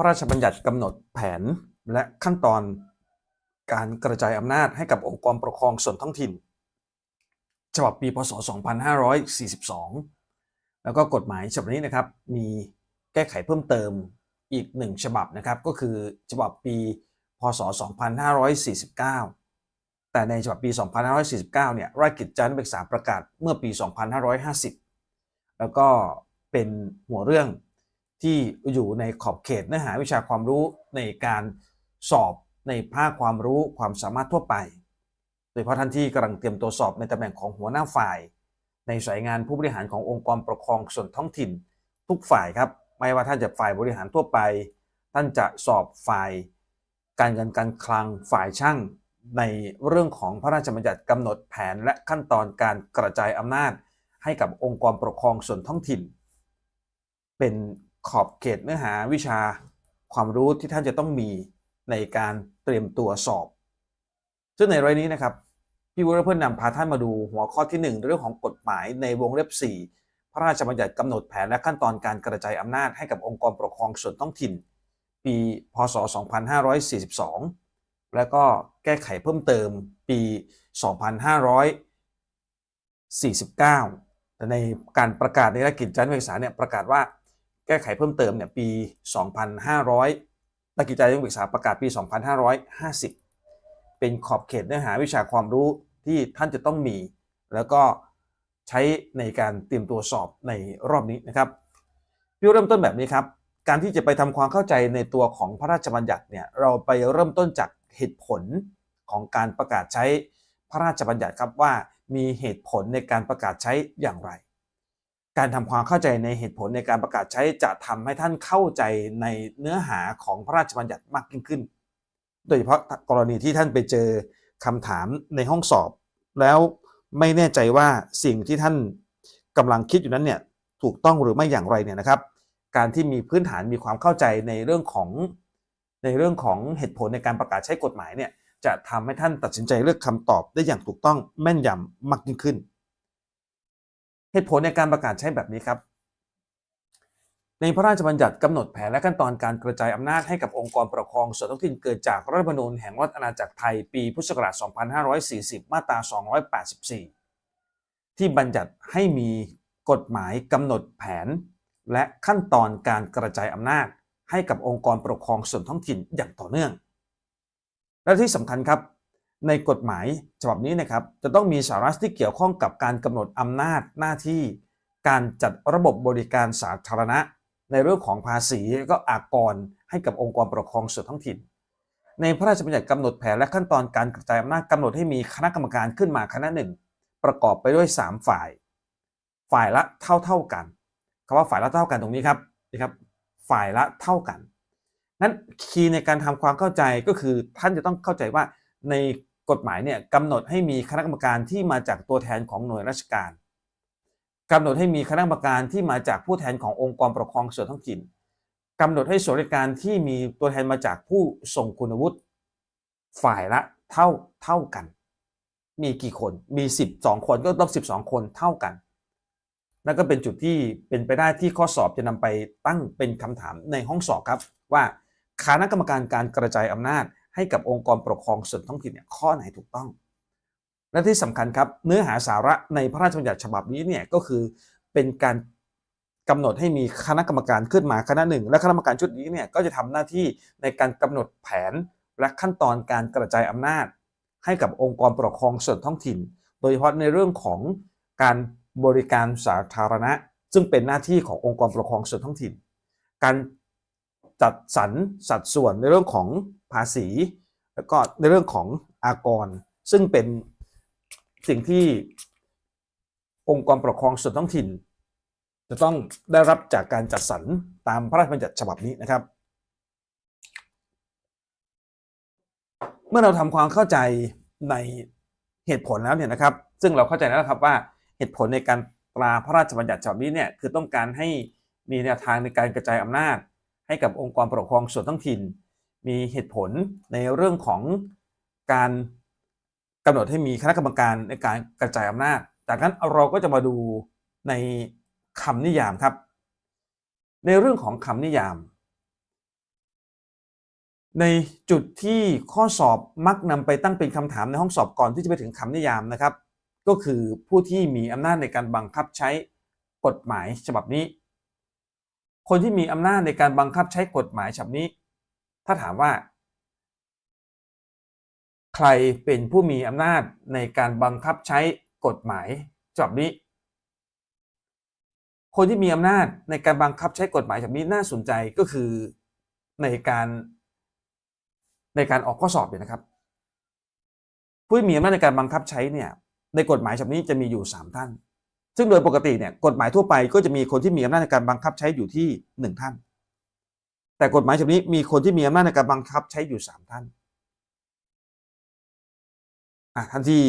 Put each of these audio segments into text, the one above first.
พระราชบัญญัติกำหนดแผนและขั้นตอนการกระจายอำนาจให้กับองค์กรปกครองส่วนท้องถิ่น ฉบับปีพศ 2542 แล้วก็กฎหมายฉบับนี้นะครับ มีแก้ไขเพิ่มเติมอีกหนึ่งฉบับนะครับ ก็คือฉบับปีพศ 2549 แต่ในฉบับปี 2549 เนี่ยราชกิจจานุเบกษาประกาศเมื่อปี 2550 แล้วก็เป็นหัวเรื่อง ที่อยู่ในขอบเขตเนื้อหาวิชาความรู้ในการสอบในภาคความรู้ความสามารถทั่วไป โดยเฉพาะท่านที่กำลังเตรียมตัวสอบในตำแหน่งของหัวหน้าฝ่าย ในสายงานผู้บริหารขององค์กรปกครองส่วนท้องถิ่น ทุกฝ่ายครับ ไม่ว่าท่านจะฝ่ายบริหารทั่วไป ท่านจะสอบฝ่าย การเงินการคลังฝ่ายช่าง ในเรื่องของพระราชบัญญัติกำหนดแผนและขั้นตอนการกระจายอำนาจ ให้กับองค์กรปกครองส่วนท้องถิ่น เป็น ขอบเขตเนื้อหาวิชาความรู้ที่ท่านจะต้องมีในการเตรียมตัวสอบ ซึ่งในรายนี้นะครับ พี่วุฒิเพื่อนนำพาท่านมาดูหัวข้อที่ 1 เรื่องของกฎหมายในวงเล็บ 4 พระราชบัญญัติกำหนดแผนและขั้นตอนการกระจายอำนาจให้กับองค์กรปกครองส่วนท้องถิ่น ปีพศ 2542 แล้วก็แก้ไขเพิ่มเติมปี 2549 แต่ในการประกาศในรกิจจานุเบกษาเนี่ยประกาศว่า แก้ไขเพิ่มเติมเนี่ยปี 2500ราชกิจจานุเบกษาประกาศปี 2550 เป็นขอบเขตเนื้อหาวิชาความรู้ที่ท่านจะต้องมี แล้วก็ใช้ในการเตรียมตัวสอบในรอบนี้นะครับพี่เริ่มต้นแบบนี้ครับ การที่จะไปทำความเข้าใจในตัวของพระราชบัญญัติเนี่ยเราไปเริ่มต้นจากเหตุผลของการประกาศใช้พระราชบัญญัติครับว่ามีเหตุผลในการประกาศใช้อย่างไร การทำความเข้าใจในเหตุผลในการประกาศใช้จะทำให้ท่านเข้าใจในเนื้อหาของพระราชบัญญัติมากยิ่งขึ้น โดยเฉพาะกรณีที่ท่านไปเจอคำถามในห้องสอบ แล้วไม่แน่ใจว่าสิ่งที่ท่านกำลังคิดอยู่นั้นเนี่ยถูกต้องหรือไม่อย่างไรเนี่ยนะครับ การที่มีพื้นฐานมีความเข้าใจในเรื่องของในเรื่องของเหตุผลในการประกาศใช้กฎหมายเนี่ยจะทำให้ท่านตัดสินใจเลือกคำตอบได้อย่างถูกต้องแม่นยำมากยิ่งขึ้น เหตุผลในการประกาศใช้แบบนี้ครับ ในพระราชบัญญัติกำหนดแผนและขั้นตอนการกระจายอำนาจให้กับองค์กรปกครองส่วนท้องถิ่นเกิดจากรัฐธรรมนูญแห่งรัฐอาณาจักรไทยปีพุทธศักราช 2540 มาตรา 284 ที่บัญญัติให้มีกฎหมายกำหนดแผน และขั้นตอนการกระจายอำนาจ ให้กับองค์กรปกครองส่วนท้องถิ่นอย่างต่อเนื่อง และที่สำคัญครับ ในกฎหมายฉบับนี้นะครับจะต้องมีสาระที่เกี่ยวข้องกับการกำหนดอำนาจหน้าที่ การจัดระบบบริการสาธารณะ ในเรื่องของภาษีและก็อากรให้กับองค์กรปกครองส่วนท้องถิ่น ในพระราชบัญญัติกำหนดแผนและขั้นตอนการกระจายอำนาจกำหนดให้มีคณะกรรมการขึ้นมาคณะหนึ่งประกอบไปด้วย 3 ฝ่าย ฝ่ายละเท่าเท่ากันคำว่าฝ่ายละเท่ากันตรงนี้ครับนะครับ ฝ่ายละเท่ากันนั้นคีย์ในการทำความเข้าใจก็คือท่านจะต้องเข้าใจว่าใน กฎหมายเนี่ยกำหนดให้มีคณะกรรมการที่มาจากตัวแทนของหน่วยราชการกำหนดให้มีคณะกรรมการที่มาจากผู้แทนขององค์กรปกครองส่วนท้องถิ่นกำหนดให้ส่วนราชการที่มีตัวแทนมาจากผู้ทรงคุณวุฒิฝ่ายละเท่าเท่ากัน มีกี่คนมี 12 คนก็ต้อง 12 คนเท่ากันนั่นก็เป็นจุดที่เป็นไปได้ที่ข้อสอบจะนำไปตั้งเป็นคำถามในห้องสอบครับ ว่าคณะกรรมการการกระจายอำนาจ ให้กับองค์กรปกครองส่วนท้องถิ่นเนี่ยข้อไหนถูกต้อง และที่สำคัญครับเนื้อหาสาระในพระราชบัญญัติฉบับนี้เนี่ยก็คือเป็นการกำหนดให้มีคณะกรรมการขึ้นมาคณะหนึ่ง และคณะกรรมการชุดนี้เนี่ยก็จะทำหน้าที่ในการกำหนดแผนและขั้นตอนการกระจายอำนาจ ให้กับองค์กรปกครองส่วนท้องถิ่น โดยเฉพาะในเรื่องของการบริการสาธารณะ ซึ่งเป็นหน้าที่ขององค์กรปกครองส่วนท้องถิ่น การจัดสรรสัดส่วนในเรื่องของ ภาษี แล้วก็ในเรื่องของอากร ซึ่งเป็นสิ่งที่องค์กรปกครองส่วนท้องถิ่น จะต้องได้รับจากการจัดสรรตามพระราชบัญญัติฉบับนี้นะครับ เมื่อเราทำความเข้าใจในเหตุผลแล้วเนี่ยนะครับ ซึ่งเราเข้าใจแล้วครับว่าเหตุผลในการตราพระราชบัญญัติฉบับนี้เนี่ยคือต้องการให้มีแนวทางในการกระจายอำนาจ ให้กับองค์กรปกครองส่วนท้องถิ่น มีเหตุผลในเรื่องของการกำหนดให้มีคณะกรรมการในการกระจายอำนาจ จากนั้นเราก็จะมาดูในคำนิยามครับ ในเรื่องของคำนิยาม ในจุดที่ข้อสอบมักนำไปตั้งเป็นคำถามในห้องสอบก่อนที่จะไปถึงคำนิยามนะครับ ก็คือผู้ที่มีอำนาจในการบังคับใช้กฎหมายฉบับนี้ คนที่มีอำนาจในการบังคับใช้กฎหมายฉบับนี้ ถ้าถามว่า ใครเป็นผู้มีอำนาจในการบังคับใช้กฎหมายฉบับนี้ คนที่มีอำนาจในการบังคับใช้กฎหมายฉบับนี้น่าสนใจก็คือในการในการออกข้อสอบเนี่ยนะครับ ผู้มีอำนาจในการบังคับใช้เนี่ย ในกฎหมายฉบับนี้จะมีอยู่ 3 ท่าน ซึ่งโดยปกติเนี่ยกฎหมายทั่วไปก็จะมีคนที่มีอำนาจในการบังคับใช้อยู่ที่ 1 ท่าน แต่กฎหมายฉบับนี้มีคนที่มีอำนาจในการบังคับใช้อยู่3ท่านอะท่านที่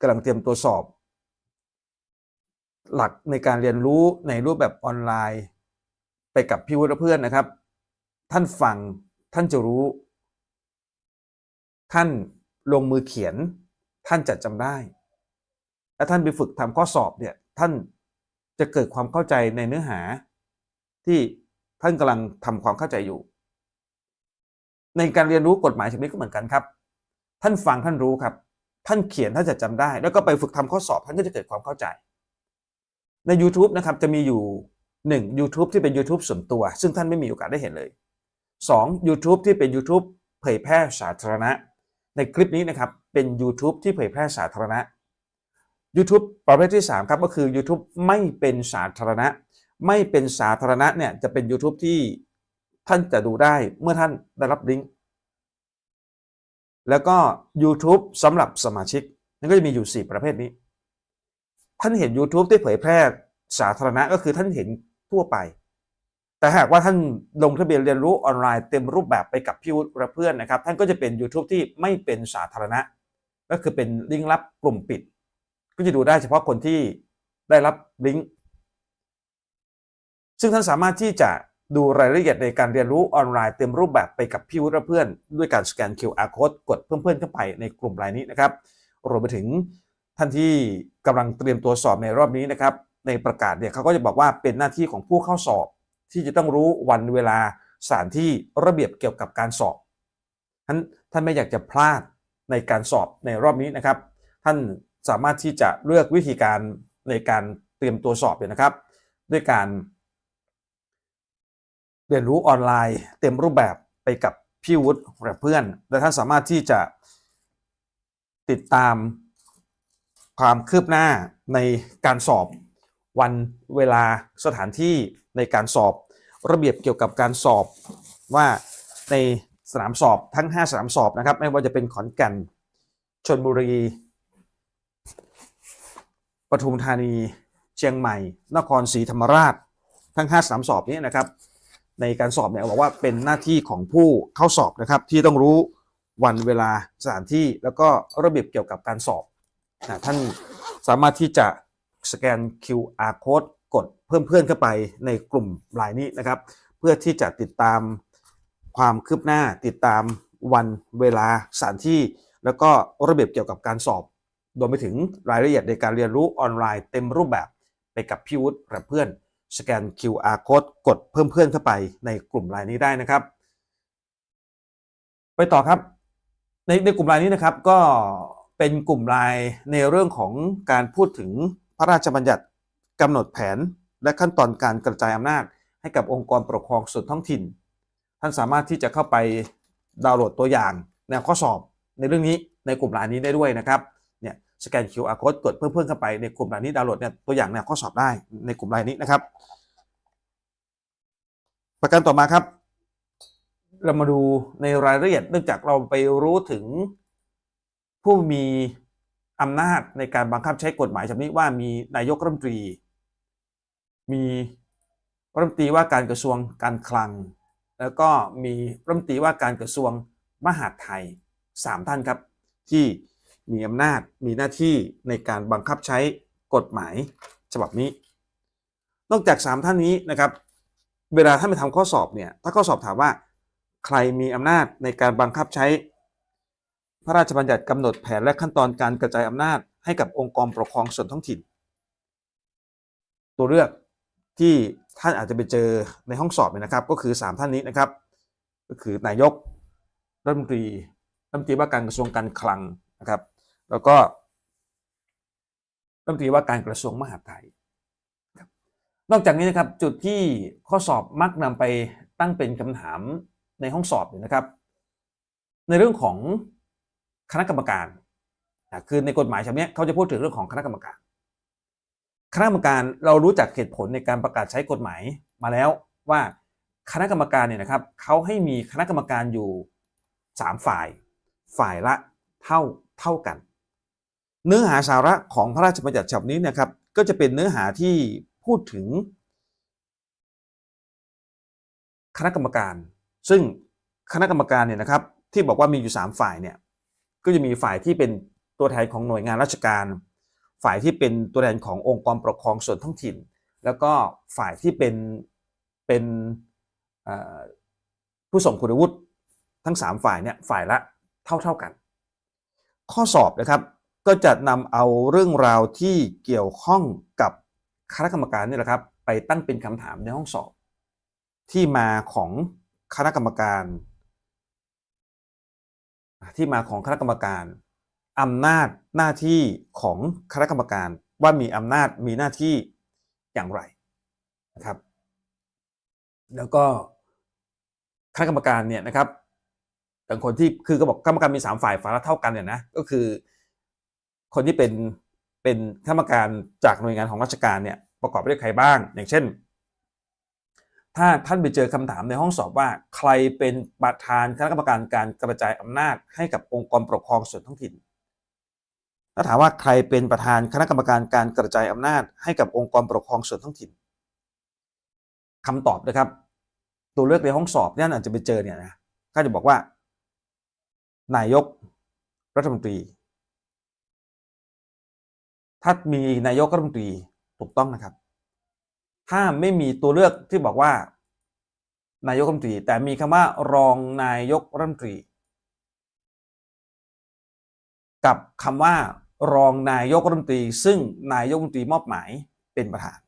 กำลังเตรียมตัวสอบ หลักในการเรียนรู้ในรูปแบบออนไลน์ ไปกับพี่วุฒิเพื่อนนะครับ ท่านฟังท่านจะรู้ ท่านลงมือเขียน ท่านจะจำได้ และท่านไปฝึกทำข้อสอบเนี่ยท่านจะเกิดความเข้าใจในเนื้อหาที่ ท่านกำลังทำความเข้าใจอยู่ ในการเรียนรู้กฎหมายฉบับนี้ก็เหมือนกันครับ ท่านฟังท่านรู้ครับ ท่านเขียนท่านจะจำได้ แล้วก็ไปฝึกทำข้อสอบท่านก็จะเกิดความเข้าใจ ใน YouTube นะครับจะมีอยู่ 1. YouTube ที่เป็น YouTube ส่วนตัว ซึ่งท่านไม่มีโอกาสได้เห็นเลย 2. YouTube ที่เป็น YouTube เผยแพร่สาธารณะ ในคลิปนี้นะครับเป็น YouTube ที่เผยแพร่สาธารณะ YouTube ประเภทที่ 3 ครับก็คือ YouTube ไม่เป็นสาธารณะ ไม่เป็นสาธารณะเนี่ยจะเป็น YouTube ที่ท่านจะดูได้เมื่อท่านได้รับลิงก์แล้วก็ YouTube สำหรับสมาชิกนั่นก็จะมีอยู่ 4 ประเภทนี้ ท่านเห็น YouTube ที่เผยแพร่สาธารณะก็คือท่านเห็นทั่วไป แต่หากว่าท่านลงทะเบียนเรียนรู้ออนไลน์เต็มรูปแบบไปกับพี่วุฒิและเพื่อนนะครับ ท่านก็จะเป็น YouTube ที่ไม่เป็นสาธารณะ ก็คือเป็นลิงก์ลับกลุ่มปิด ก็จะดูได้เฉพาะคนที่ได้รับลิงก์ ซึ่งท่านสามารถที่จะดูรายละเอียดในการเรียนรู้ออนไลน์เต็มรูปแบบไปกับพี่วุฒิเพื่อน ด้วยการสแกน QR code กดเพื่อนๆเข้าไปในกลุ่มรายนี้นะครับรวมไปถึงท่านที่กำลังเตรียมตัวสอบในรอบนี้นะครับ ในประกาศเนี่ยเขาก็จะบอกว่าเป็นหน้าที่ของผู้เข้าสอบ ที่จะต้องรู้วันเวลาสถานที่ระเบียบเกี่ยวกับการสอบท่านท่านไม่อยากจะพลาดในการสอบในรอบนี้นะครับ ท่านสามารถที่จะเลือกวิธีการในการเตรียมตัวสอบเนี่ยนะครับ ด้วยการ เรียนรู้ออนไลน์เต็มรูปแบบไปกับพี่วุฒิและเพื่อน และท่านสามารถที่จะติดตามความคืบหน้าในการสอบวันเวลาสถานที่ในการสอบ ระเบียบเกี่ยวกับการสอบว่าในสนามสอบทั้ง 5 สนามสอบนะครับ ไม่ว่าจะเป็นขอนแก่นชนบุรี ปทุมธานี เชียงใหม่ นครศรีธรรมราช ทั้ง 5 สนามสอบนี้นะครับ ในการสอบเนี่ยบอกว่าเป็นหน้าที่ของผู้เข้าสอบนะครับ ที่ต้องรู้วันเวลาสถานที่แล้วก็ระเบียบเกี่ยวกับการสอบนะท่านสามารถที่จะสแกน QR code กดเพิ่มเพื่อนเข้าไปในกลุ่มไลน์นี้นะครับ เพื่อที่จะติดตามความคืบหน้าติดตามวันเวลาสถานที่ แล้วก็ระเบียบเกี่ยวกับการสอบรวมไปถึงรายละเอียดในการเรียนรู้ออนไลน์เต็มรูปแบบไปกับพี่วุฒิและเพื่อน สแกน QR code กดเพิ่มเพื่อนเข้าไปในกลุ่มไลน์นี้ได้นะครับ ไปต่อครับ ในในกลุ่มไลน์นี้นะครับก็เป็นกลุ่มไลน์ในเรื่องของการพูดถึงพระราชบัญญัติกำหนดแผนและขั้นตอนการกระจายอำนาจ ให้กับองค์กรปกครองส่วนท้องถิ่น ท่านสามารถที่จะเข้าไปดาวน์โหลดตัวอย่างแนวข้อสอบในเรื่องนี้ในกลุ่มไลน์นี้ได้ด้วยนะครับ สแกน QR code กดเพิ่มเพื่อนเข้าไปในกลุ่มไลน์นี้ดาวน์โหลดเนี่ยตัวอย่างแนวข้อสอบได้ในกลุ่มไลน์นี้นะครับ ประการต่อมาครับ เรามาดูในรายละเอียดเนื่องจากเราไปรู้ถึงผู้มีอำนาจในการบังคับใช้กฎหมายฉบับนี้ว่ามีนายกรัฐมนตรี มีรัฐมนตรีว่าการกระทรวงการคลัง แล้วก็มีรัฐมนตรีว่าการกระทรวงมหาดไทยสามท่านครับ ที่ มีอำนาจมีหน้าที่ในการบังคับใช้กฎหมายฉบับนี้ นอกจากสามท่านนี้นะครับ เวลาท่านไปทำข้อสอบเนี่ยถ้าข้อสอบถามว่า ใครมีอำนาจในการบังคับใช้ พระราชบัญญัติกำหนดแผนและขั้นตอนการกระจายอำนาจให้กับองค์กรปกครองส่วนท้องถิ่น ตัวเลือกที่ท่านอาจจะไปเจอในห้องสอบเนี่ยนะครับ ก็คือ 3 ท่านนี้นะครับ ก็คือนายกรัฐมนตรีรัฐมนตรีว่าการกระทรวงการคลังนะครับ แล้วก็รัฐมนตรีว่าการกระทรวงมหาดไทย นอกจากนี้นะครับจุดที่ข้อสอบมักนำไปตั้งเป็นคำถามในห้องสอบนี่นะครับ ในเรื่องของคณะกรรมการคือในกฎหมายฉบับนี้เขาจะพูดถึงเรื่องของคณะกรรมการ คณะกรรมการเรารู้จักเหตุผลในการประกาศใช้กฎหมายมาแล้วว่าคณะกรรมการเนี่ยนะครับเขาให้มีคณะกรรมการอยู่ 3 ฝ่าย ฝ่ายละเท่าเท่ากัน เนื้อหาสาระของพระราชบัญญัติฉบับนี้นะครับ ก็จะเป็นเนื้อหาที่พูดถึง คณะกรรมการ ซึ่งคณะกรรมการเนี่ยนะครับ ที่บอกว่ามีอยู่ 3 ฝ่ายเนี่ยก็จะมีฝ่ายที่เป็นตัวแทนของหน่วยงานราชการ ฝ่ายที่เป็นตัวแทนขององค์กรปกครองส่วนท้องถิ่น แล้วก็ฝ่ายที่เป็นเป็นผู้ส่งคุณวุฒิทั้ง 3 ฝ่ายเนี่ยฝ่ายละเท่าเท่ากัน ข้อสอบนะครับ ก็จะนำเอาเรื่องราวที่เกี่ยวข้องกับคณะกรรมการนี่แหละครับ ไปตั้งเป็นคำถามในห้องสอบ ที่มาของคณะกรรมการ ที่มาของคณะกรรมการอำนาจหน้าที่ของคณะกรรมการว่ามีอำนาจมีหน้าที่อย่างไรนะครับ แล้วก็คณะกรรมการเนี่ยนะครับแต่คนที่คือก็บอกกรรมการมีสามฝ่ายฝ่ายละเท่ากันเนี่ยนะก็คือ คนที่เป็นเป็นคณะกรรมการจากหน่วยงานของราชการเนี่ยประกอบไปด้วยใครบ้าง อย่างเช่น ถ้าท่านไปเจอคำถามในห้องสอบว่า ใครเป็นประธานคณะกรรมการการกระจายอำนาจให้กับองค์กรปกครองส่วนท้องถิ่นถ้าถามว่าใครเป็นประธานคณะกรรมการการกระจายอำนาจให้กับองค์กรปกครองส่วนท้องถิ่นคำตอบนะครับ ตัวเลือกในห้องสอบเนี่ยอาจจะไปเจอเนี่ยนะก็จะบอกว่า นายกรัฐมนตรี ถ้ามีนายกรัฐมนตรีถูกต้องนะครับ ถ้าไม่มีตัวเลือกที่บอกว่า นายกรัฐมนตรี แต่มีคำว่ารองนายกรัฐมนตรี กับคำว่ารองนายกรัฐมนตรี ซึ่งนายกรัฐมนตรีมอบหมายเป็นประธาน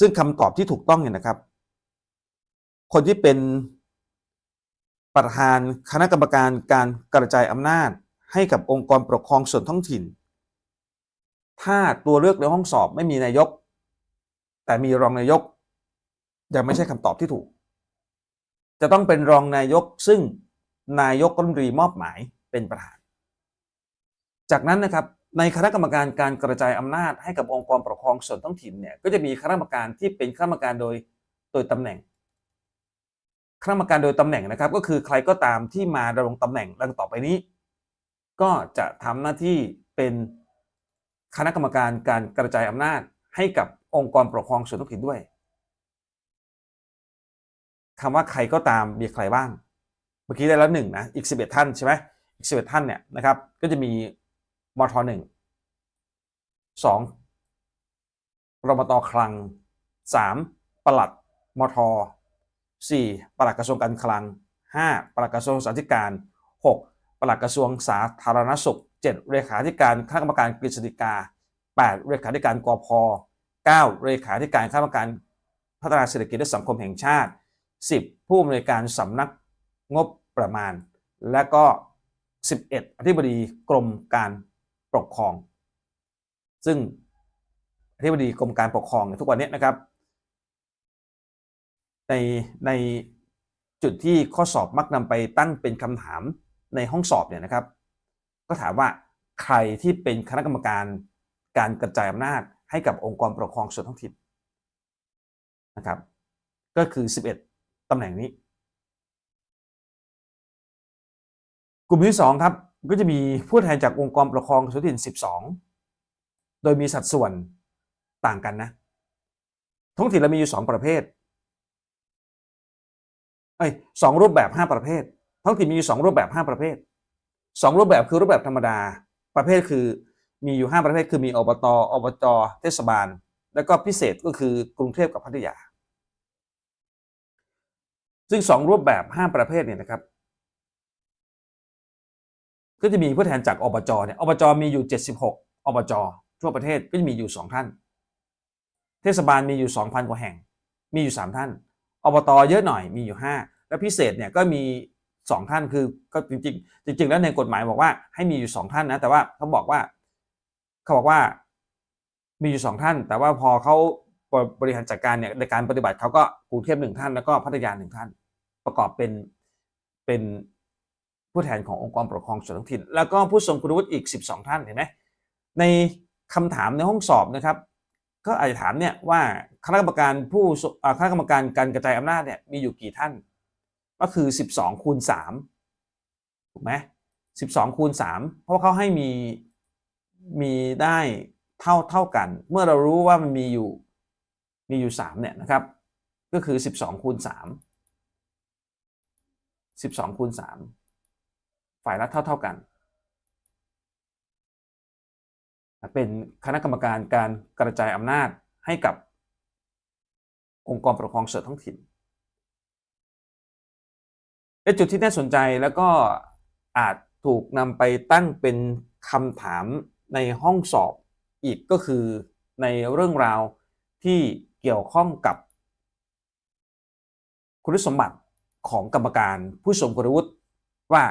ซึ่งคำตอบที่ถูกต้องเนี่ยนะครับ คนที่เป็นประธานคณะกรรมการการกระจายอำนาจ ให้กับองค์กรปกครองส่วนท้องถิ่น ถ้าตัวเลือกในห้องสอบไม่มีนายก แต่มีรองนายก ยังไม่ใช่คำตอบที่ถูก จะต้องเป็นรองนายกซึ่งนายกรัฐมนตรีมอบหมายเป็นประธาน จากนั้นนะครับในคณะกรรมการการกระจายอำนาจให้กับองค์กรปกครองส่วนท้องถิ่นเนี่ยก็จะมีคณะกรรมการที่เป็นคณะกรรมการโดยโดยตำแหน่งคณะกรรมการโดยตำแหน่งนะครับ ก็คือใครก็ตามที่มาดำรงตำแหน่งดังต่อไปนี้ ก็จะทำหน้าที่เป็นคณะกรรมการการกระจายอำนาจให้กับองค์กรปกครองส่วนท้องถิ่นด้วยคำว่าใครก็ตามมีใครบ้าง เมื่อกี้ได้แล้วหนึ่งนะอีก 11 ท่านใช่ไหมอีก 11 ท่านเนี่ยนะครับก็จะมีมทหนึ่งสองรมตคลังสามปลัดมทสี่ปลัดกระทรวงการคลังห้าปลัดกระทรวงสาธารณการหก ปลัดกระทรวงสาธารณสุขเจ็ดเลขาธิการคณะกรรมการกฤษฎีกาแปดเลขาธิการกพเก้าเลขาธิการคณะกรรมการพัฒนาเศรษฐกิจและสังคมแห่งชาติสิบผู้อำนวยการสำนักงบประมาณ และก็ 11 อธิบดีกรมการปกครอง ซึ่งอธิบดีกรมการปกครองทุกวันนี้นะครับ ในในจุดที่ข้อสอบมักนำไปตั้งเป็นคำถาม ในห้องสอบเนี่ยนะครับ ก็ถามว่าใครที่เป็นคณะกรรมการการกระจายอำนาจให้กับองค์กรปกครองส่วนท้องถิ่นนะครับ ก็คือ 11ตำแหน่งนี้ กลุ่มที่ 2 ครับ ก็จะมีผู้แทนจากองค์กรปกครองส่วนท้องถิ่น 12 โดยมีสัดส่วนต่างกันนะ ท้องถิ่นเรามีอยู่ 2 ประเภทไอ้สองรูปแบบ 5 ประเภท ท้องถิ่นมีอยู่2รูปแบบ5ประเภท2รูปแบบคือรูปแบบธรรมดา ประเภทคือมีอยู่5ประเภทคือมีอบตอบจเทศบาล แล้วก็พิเศษก็คือกรุงเทพกับพัทยา ซึ่ง2รูปแบบ5ประเภทเนี่ยนะครับ ก็จะมีผู้แทนจากอบจเนี่ยอบจมีอยู่ 76 อบจทั่วประเทศก็จะมีอยู่ 2 ท่าน เทศบาลมีอยู่ 2,000 กว่าแห่ง มีอยู่ 3 ท่าน อบตเยอะหน่อยมีอยู่และพิเศษเนี่ยก็มี สองท่านคือก็จริงๆจริง ๆ แล้วในกฎหมายบอกว่าให้มีอยู่สองท่านนะ แต่ว่าเขาบอกว่าเขาบอกว่ามีอยู่สองท่าน แต่ว่าพอเขาบริหารจัดการเนี่ยในการปฏิบัติเขาก็กรุงเทพหนึ่งท่านแล้วก็พัทยาหนึ่งท่าน ประกอบเป็นเป็นผู้แทนขององค์กรปกครองส่วนท้องถิ่น แล้วก็ผู้ทรงคุณวุฒิอีก 12 ท่านเห็นไหมในคำถามในห้องสอบนะครับ ก็อาจจะถามเนี่ยว่าคณะกรรมการผู้คณะกรรมการการกระจายอำนาจเนี่ยมีอยู่กี่ท่าน ก็คือ 12คูณ3ถูกไหม12คูณ3เพราะเขาให้มีมีได้เท่าเท่ากัน เมื่อเรารู้ว่ามันมีอยู่มีอยู่3เนี่ยนะครับ ก็คือ 12คูณ3 12คูณ3ฝ่ายละเท่าเท่ากัน เป็นคณะกรรมการการกระจายอำนาจให้กับองค์กรปกครองส่วนท้องถิ่น เป็นจุดที่น่าสนใจแล้วก็อาจถูกนำไปตั้งเป็นคำถามในห้องสอบอีกก็คือในเรื่องราวที่เกี่ยวข้องกับ คุณสมบัติของกรรมการผู้ทรงคุณวุฒิว่า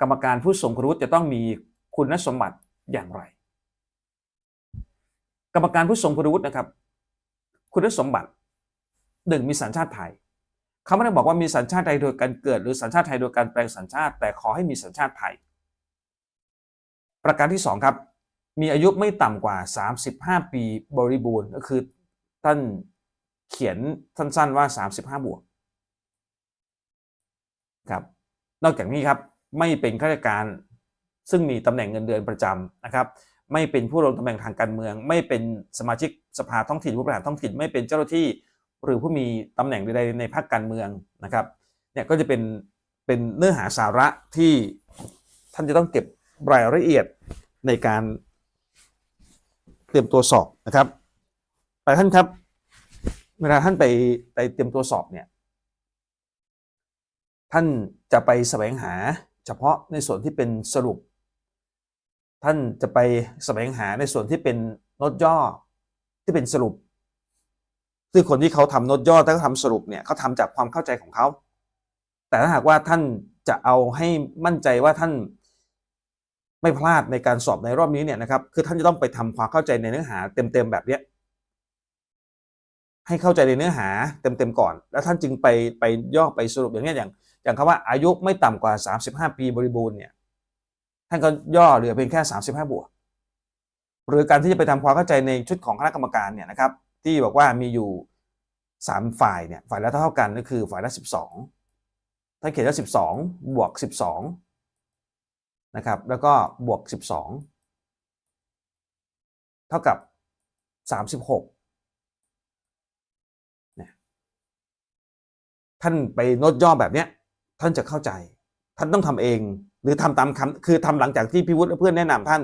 กรรมการผู้ทรงคุณวุฒิจะต้องมีคุณสมบัติอย่างไร กรรมการผู้ทรงคุณวุฒินะครับ คุณสมบัติหนึ่งมีสัญชาติไทย เขาไม่ได้บอกว่ามีสัญชาติไทยโดยการเกิด หรือสัญชาติไทยโดยการแปลงสัญชาติ แต่ขอให้มีสัญชาติไทย ประการที่สองครับ มีอายุไม่ต่ำกว่า 35 ปีบริบูรณ์ก็คือท่านเขียนสั้นๆว่า 35 บวกครับนอกจากนี้ครับไม่เป็นข้าราชการซึ่งมีตำแหน่งเงินเดือนประจำนะครับ ไม่เป็นผู้ลงตำแหน่งทางการเมือง ไม่เป็นสมาชิกสภาท้องถิ่นผู้บริหารท้องถิ่น ไม่เป็นเจ้าหน้าที่ หรือผู้มีตำแหน่งใดๆในภาคการเมืองนะครับเนี่ยก็จะเป็นเป็นเนื้อหาสาระที่ท่านจะต้องเก็บรายละเอียดในการเตรียมตัวสอบนะครับแต่ท่านครับ เวลาท่านไปไปเตรียมตัวสอบเนี่ยท่านจะไปแสวงหาเฉพาะในส่วนที่เป็นสรุป ท่านจะไปแสวงหาในส่วนที่เป็นโน้ตย่อที่เป็นสรุป ซึ่งคนที่เขาทำโน้ตย่อถ้าเขาทำสรุปเนี่ยเขาทำจากความเข้าใจของเขา แต่ถ้าหากว่าท่านจะเอาให้มั่นใจว่าท่านไม่พลาดในการสอบในรอบนี้เนี่ยนะครับ คือท่านจะต้องไปทำความเข้าใจในเนื้อหาเต็มๆแบบเนี้ยให้เข้าใจในเนื้อหาเต็มๆก่อน แล้วท่านจึงไปไปย่อไปสรุปอย่างนี้อย่าง อย่างคำว่าอายุไม่ต่ำกว่า 35 ปีบริบูรณ์เนี่ยท่านก็ย่อเหลือเพียงแค่ 35 บวก หรือการที่จะไปทำความเข้าใจในชุดของคณะกรรมการเนี่ยนะครับ ที่บอกว่ามีอยู่ 3 ฝ่ายเนี่ยฝ่ายละเท่ากันก็คือฝ่ายละ 12ท่านเขียนว่า12 บวก 12 นะครับ แล้วก็บวก 12 เท่ากับ 36ท่านไปโน้ตย่อแบบเนี้ยท่านจะเข้าใจ ท่านต้องทำเอง หรือทำตามคำคือทำหลังจากที่พี่วุฒิและเพื่อนแนะนำท่าน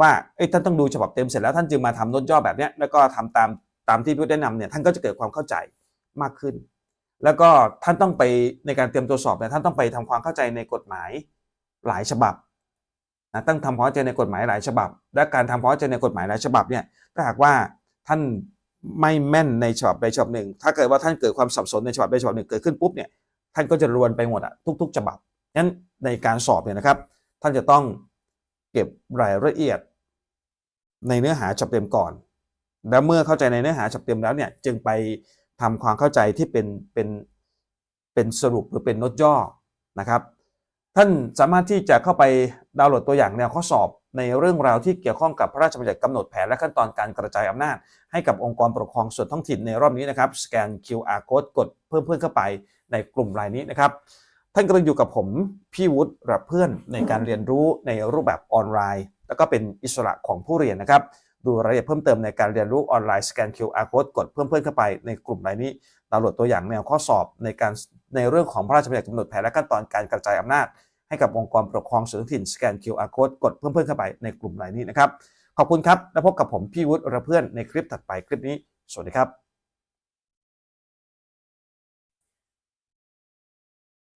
ว่าเอ้ยท่านต้องดูฉบับเต็มเสร็จแล้วท่านจึงมาทำโน้ตย่อแบบนี้แล้วก็ทำตาม ตามที่พี่วุฒิแนะนำเนี่ยท่านก็จะเกิดความเข้าใจมากขึ้น แล้วก็ท่านต้องไปในการเตรียมตัวสอบเนี่ยท่านต้องไปทำความเข้าใจในกฎหมายหลายฉบับนะต้องทำความเข้าใจในกฎหมายหลายฉบับ และการทำความเข้าใจในกฎหมายหลายฉบับเนี่ยถ้าหากว่าท่านไม่แม่นในฉบับใดฉบับหนึ่ง ถ้าเกิดว่าท่านเกิดความสับสนในฉบับใดฉบับหนึ่งเกิดขึ้นปุ๊บเนี่ยท่านก็จะรวนไปหมดอะทุก ๆ ฉบับงั้นในการสอบเนี่ยนะครับ ท่านจะต้องเก็บรายละเอียดในเนื้อหาฉบับเต็มก่อน แล้วเมื่อเข้าใจในเนื้อหาฉบับเต็มแล้วเนี่ยจึงไปทำความเข้าใจที่เป็นเป็นเป็นสรุปหรือเป็นโน้ตย่อนะครับ ท่านสามารถที่จะเข้าไปดาวน์โหลดตัวอย่างแนวข้อสอบในเรื่องราวที่เกี่ยวข้องกับพระราชบัญญัติกำหนดแผนและขั้นตอนการกระจายอำนาจ ให้กับองค์กรปกครองส่วนท้องถิ่นในรอบนี้นะครับสแกน QR code กดเพิ่มเพื่อนเข้าไปในกลุ่มรายนี้นะครับ ท่านกำลังอยู่กับผมพี่วุฒิรับเพื่อนในการเรียนรู้ในรูปแบบออนไลน์ แล้วก็เป็นอิสระของผู้เรียนนะครับ ดูรายละเอียดเพิ่มเติมในการเรียนรู้ออนไลน์สแกน QR code กดเพิ่มเพื่อนเข้าไปในกลุ่มรายนี้ดาวน์โหลดตัวอย่างแนวข้อสอบในการในเรื่องของพระราชบัญญัติกำหนดแผนและขั้นตอนการกระจายอำนาจ ให้กับองค์กรปกครองส่วนท้องถิ่นสแกน QR code กดเพิ่มเพื่อนเข้าไปในกลุ่มรายนี้นะครับขอบคุณครับแล้วพบกับผมพี่วุฒิระเพื่อนในคลิปถัดไปคลิปนี้ สวัสดีครับ